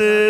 হাতে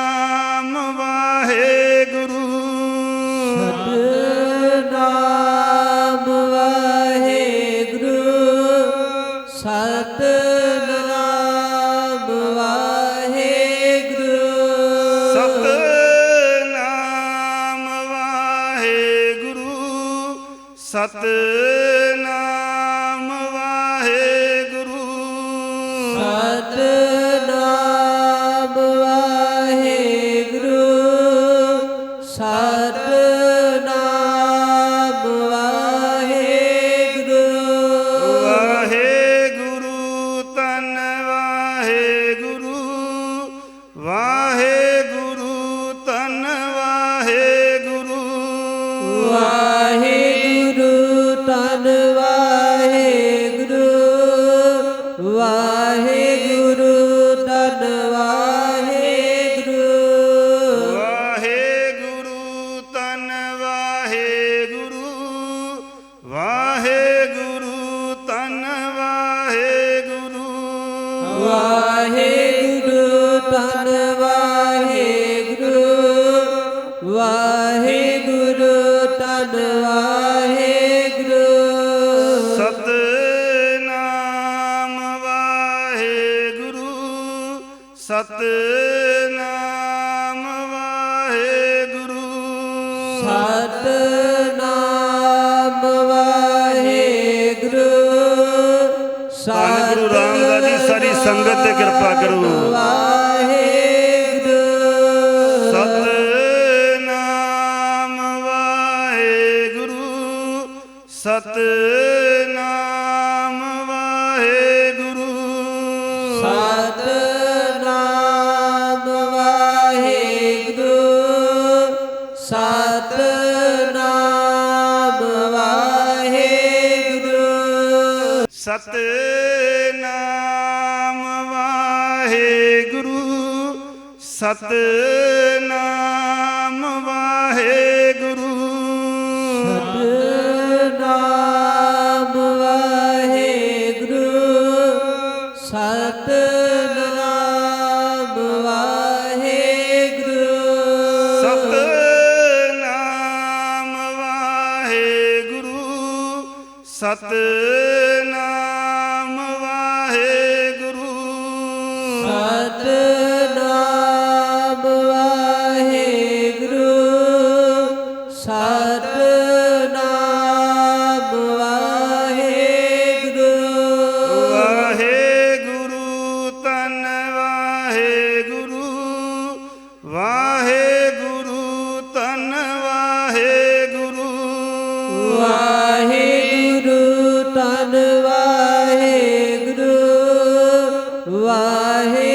संगत कृपा करो ਸਤਨਾਮ Why?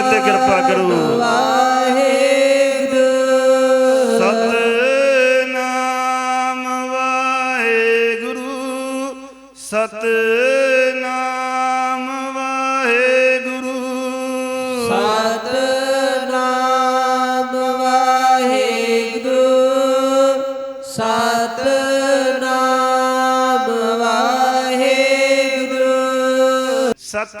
ਮੇਰੇ ਤੇ ਕਿਰਪਾ ਕਰੋ। ਵਾਹਿਗੁਰੂ ਸਤਨਾਮ ਵਾਹਿਗੁਰੂ ਸਤਨਾਮ ਵਾਹਿਗੁਰੂ। ਸਤਨਾਮ ਵਾਹਿਗੁਰੂ ਸਤਨਾਮ ਵਾਹਿਗੁਰੂ। ਸਤ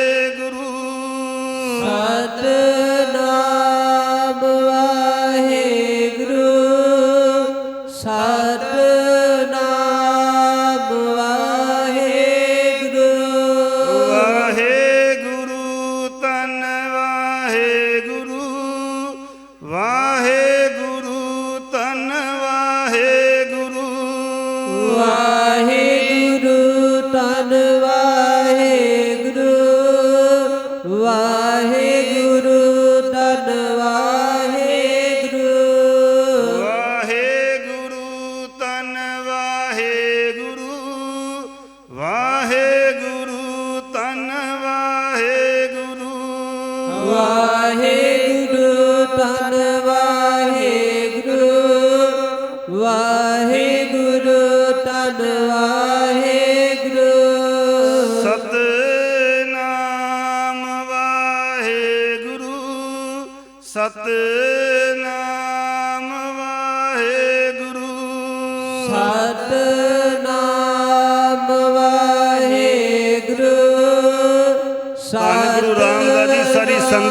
Wahe.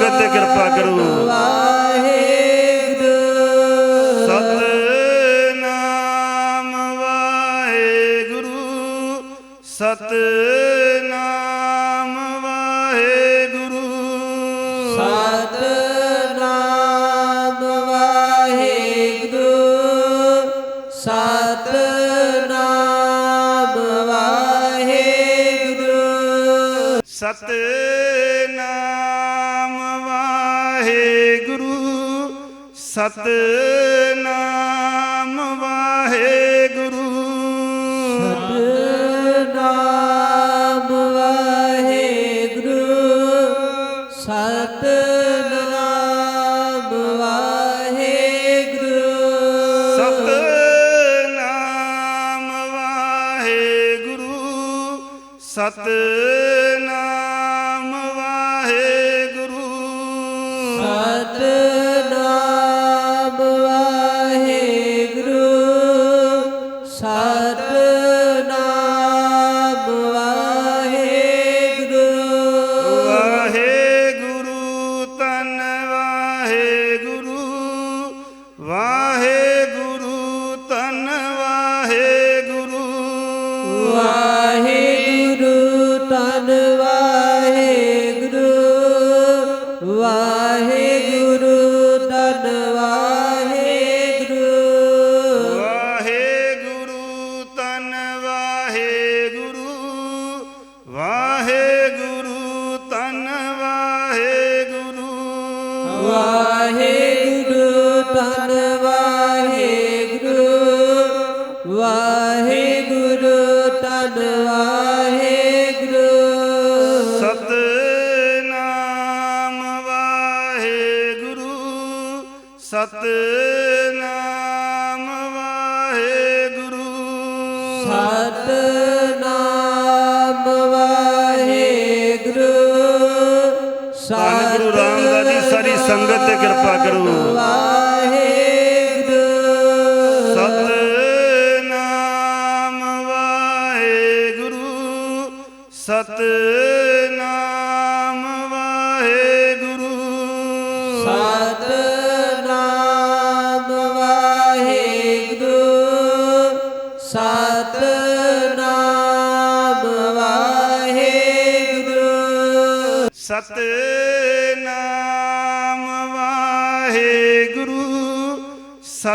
ਸੰਗਤ ਤੇ ਕਿਰਪਾ ਕਰੋ। ਵਾਹਿਗੁਰੂ ਸਤਨਾਮ ਵਾਹਿਗੁਰੂ ਸਤਨਾਮ ਵਾਹਿਗੁਰੂ। ਸਤਨਾਮ ਵਾਹਿਗੁਰੂ ਸਤਨਾਮ ਵਾਹਿਗੁਰੂ। ਸਤ ਸਤਨਾਮ ਵਾਹਿਗੁਰੂ। ਸਤਨਾਮ ਵਾਹਿਗੁਰੂ। ਸਤਨਾਮ ਵਾਹਿਗੁਰੂ। ਸਤਿ ਗੁਰੂ ਰਾਮਦਾਸ ਜੀ ਸਾਰੀ ਸੰਗਤ ਤੇ ਕਿਰਪਾ ਕਰੋ।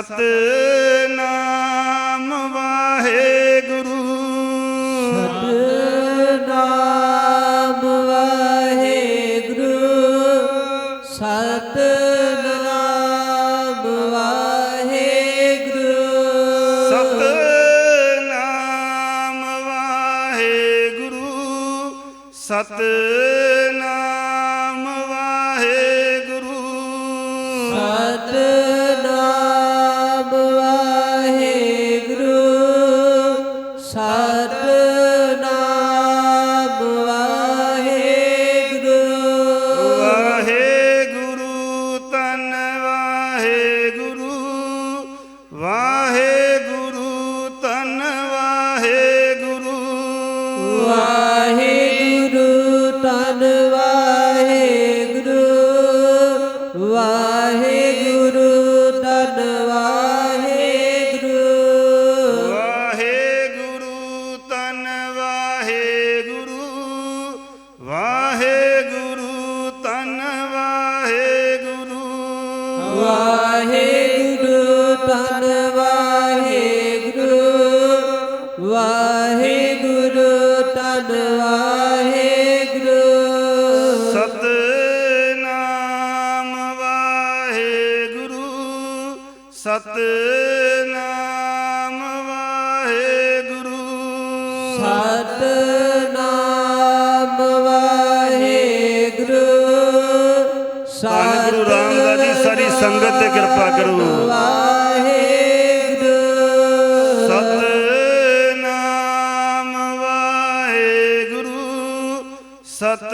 ਸਤ ਸੰਗਤ ਤੇ ਕਿਰਪਾ ਕਰੋ। ਵਾਹਿਗੁਰੂ ਸਤਨਾਮ ਵਾਹਿਗੁਰੂ ਸਤ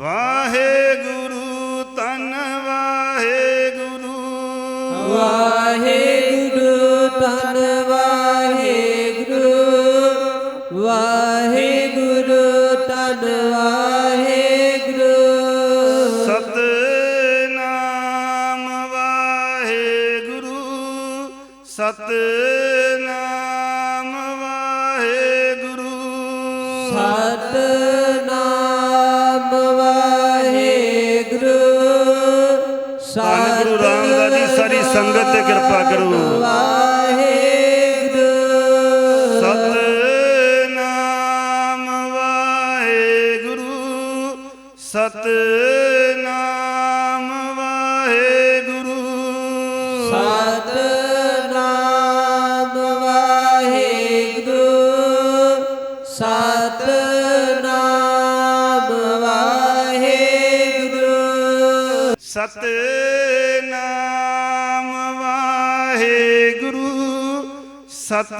Wow. ਸੰਗਤ ਤੇ ਕਿਰਪਾ ਕਰੋ। ਵਾਹਿਗੁਰੂ ਸਤਨਾਮ ਵਾਹਿਗੁਰੂ ਸਤਨਾਮ ਵਾਹਿਗੁਰੂ। ਸਤਨਾਮ ਵਾਹਿਗੁਰੂ ਸਤਨਾਮ ਵਾਹਿਗੁਰੂ। ਸਤ ਸਤ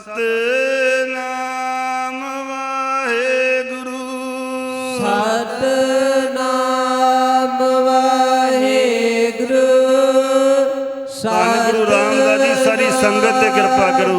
ਸਤਨਾਮ ਵਾਹਿਗੁਰੂ। ਸਤਨਾਮ ਵਾਹਿਗੁਰੂ। ਸਤਿਗੁਰੂ ਰਾਮਦਾਸ ਜੀ ਸਾਰੀ ਸੰਗਤ ਕਿਰਪਾ ਕਰੋ।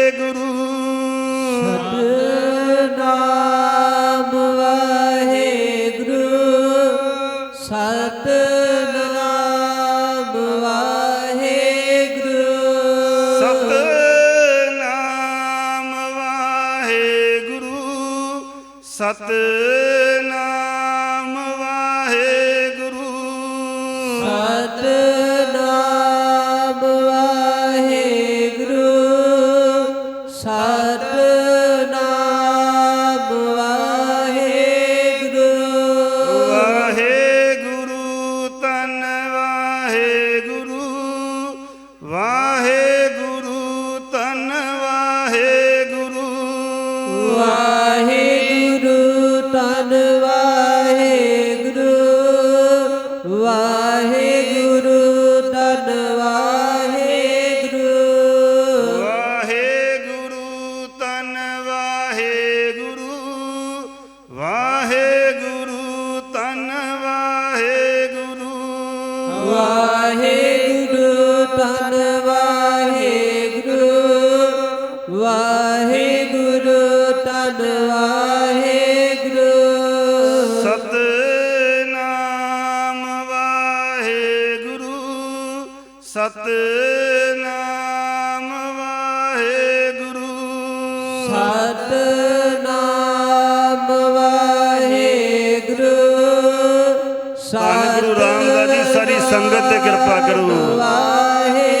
ਧੰਨ ਗੁਰੂ ਰਾਮਦਾਸ ਜੀ ਸਾਰੀ ਸੰਗਤ ਤੇ ਕਿਰਪਾ ਕਰੋ। ਵਾਹਿਗੁਰੂ।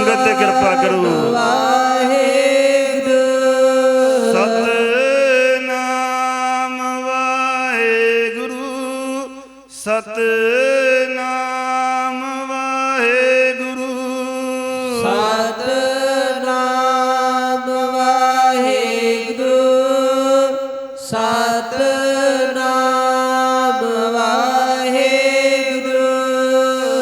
ਸੰਗਤ ਤੇ ਕਿਰਪਾ ਕਰੋ।